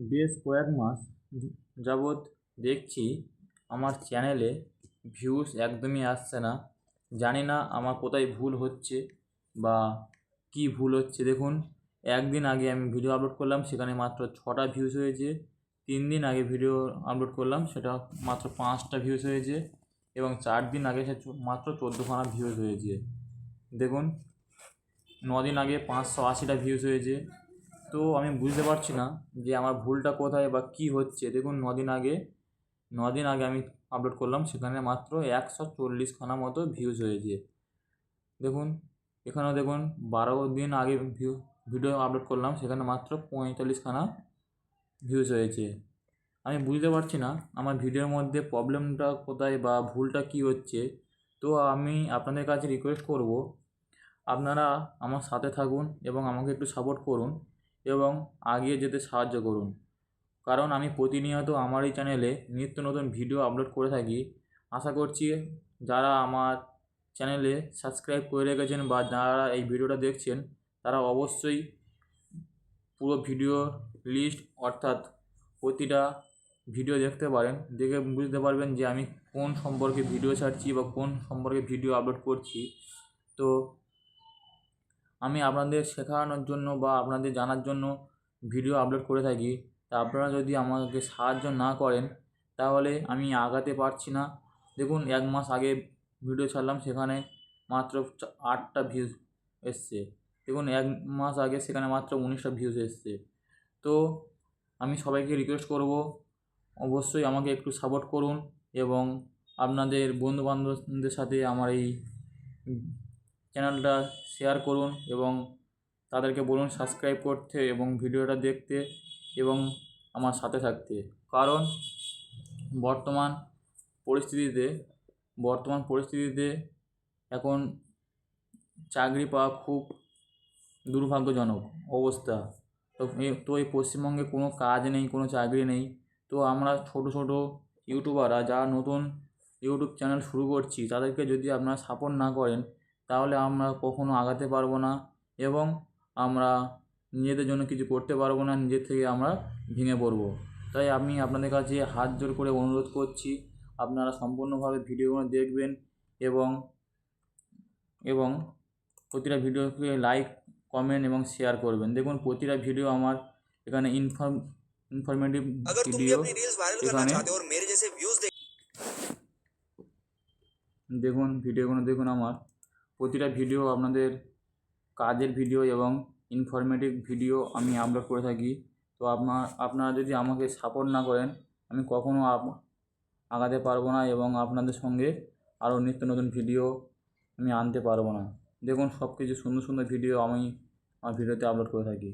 বেশ কয়েক মাস যাবৎ দেখছি আমার চ্যানেলে ভিউজ একদমই আসছে না। জানি না আমার কোথায় ভুল হচ্ছে বা কী ভুল হচ্ছে। দেখুন, একদিন আগে আমি ভিডিও আপলোড করলাম, সেখানে মাত্র ছটা ভিউজ হয়েছে। তিন দিন আগে ভিডিও আপলোড করলাম, সেটা মাত্র পাঁচটা ভিউজ হয়েছে এবং চার দিন আগে সে মাত্র চোদ্দোখানা ভিউজ হয়েছে। দেখুন দিন আগে পাঁচশো আশিটা ভিউজ হয়েছে। তো আমি বুঝতে পারছি না যে আমার ভুলটা কোথায় বা কী হচ্ছে। দেখুন দিন আগে দিন আগে আমি আপলোড করলাম, সেখানে মাত্র একশো চল্লিশখানা মতো ভিউজ হয়েছে। দেখুন, এখানেও দেখুন, বারো দিন আগে ভিউ ভিডিও আপলোড করলাম, সেখানে মাত্র পঁয়তাল্লিশখানা ভিউজ হয়েছে। আমি বুঝতে পারছি না, আমার ভিডিওর মধ্যে প্রবলেমটা কোথায় বা ভুলটা কী হচ্ছে? তো আমি আপনাদের কাছে রিকোয়েস্ট করব, আপনারা আমার সাথে থাকুন এবং আমাকে একটু সাপোর্ট করুন। এবং আগিয়ে যেতে সাহায্য করুন। কারণ আমি প্রতিনিয়ত আমার এই চ্যানেলে নিত্য নতুন ভিডিও আপলোড করে থাকি। আশা করছি যারা আমার চ্যানেলে সাবস্ক্রাইব করে রেখেছেন বা যারা এই ভিডিওটা দেখছেন, তারা অবশ্যই পুরো ভিডিও লিস্ট অর্থাৎ প্রতিটা ভিডিও দেখতে পারেন। দেখে বুঝতে পারবেন যে আমি কোন সম্পর্কে ভিডিও ছাড়ছি বা কোন সম্পর্কে ভিডিও আপলোড করছি। তো আমি আপনাদের শেখানোর জন্য বা আপনাদের জানার জন্য ভিডিও আপলোড করে থাকি। তা আপনারা যদি আমাকে সাহায্য না করেন, তাহলে আমি আগাতে পারছি না। দেখুন, এক মাস আগে ভিডিও ছাড়লাম, সেখানে মাত্র আটটা ভিউজ এসছে। দেখুন, এক মাস আগে সেখানে মাত্র উনিশটা ভিউজ এসছে। তো আমি সবাইকে রিকোয়েস্ট করব, অবশ্যই আমাকে একটু সাপোর্ট করুন এবং আপনাদের বন্ধুবান্ধবদের সাথে আমার এই চ্যানেলটা শেয়ার করুন এবং তাদেরকে বলুন সাবস্ক্রাইব করতে এবং ভিডিওটা দেখতে এবং আমার সাথে থাকতে। কারণ বর্তমান পরিস্থিতিতে বর্তমান পরিস্থিতিতে এখন চাকরি পাওয়া খুব দুর্ভাগ্যজনক অবস্থা। তো তো এই পশ্চিমবঙ্গে কোনো কাজ নেই, কোনো চাকরি নেই। তো আমরা ছোটো ছোটো ইউটিউবাররা, যারা নতুন ইউটিউব চ্যানেল শুরু করছি, তাদেরকে যদি আপনারা সাপোর্ট না করেন তাহলে আমরা কখনো আগাতে পারব না এবং আমরা নিজেদের জন্য কিছু করতে পারব না নিজের থেকে আমরা ভেঙে পড়ব। তাই আমি আপনাদের কাছে হাত জোর করে অনুরোধ করছি আপনারা সম্পূর্ণভাবে ভিডিওগুলো দেখবেন এবং এবং প্রতিটা ভিডিওকে লাইক কমেন্ট এবং শেয়ার করবেন। দেখুন প্রতিটা ভিডিও আমার এখানে ইনফর্ম ইনফরমেটিভ ভিডিও এখানে দেখুন ভিডিওগুলো দেখুন আমার। প্রতিটা ভিডিও আপনাদের কাজের ভিডিও এবং ইনফরমেটিভ ভিডিও আমি আপলোড করে থাকি। তো আপনার আপনারা যদি আমাকে সাপোর্ট না করেন, আমি কখনও আগাতে পারব না এবং আপনাদের সঙ্গে আরও নিত্য নতুন ভিডিও আমি আনতে পারব না। দেখুন সব কিছু সুন্দর সুন্দর ভিডিও আমি আমার ভিডিওতে আপলোড করে থাকি।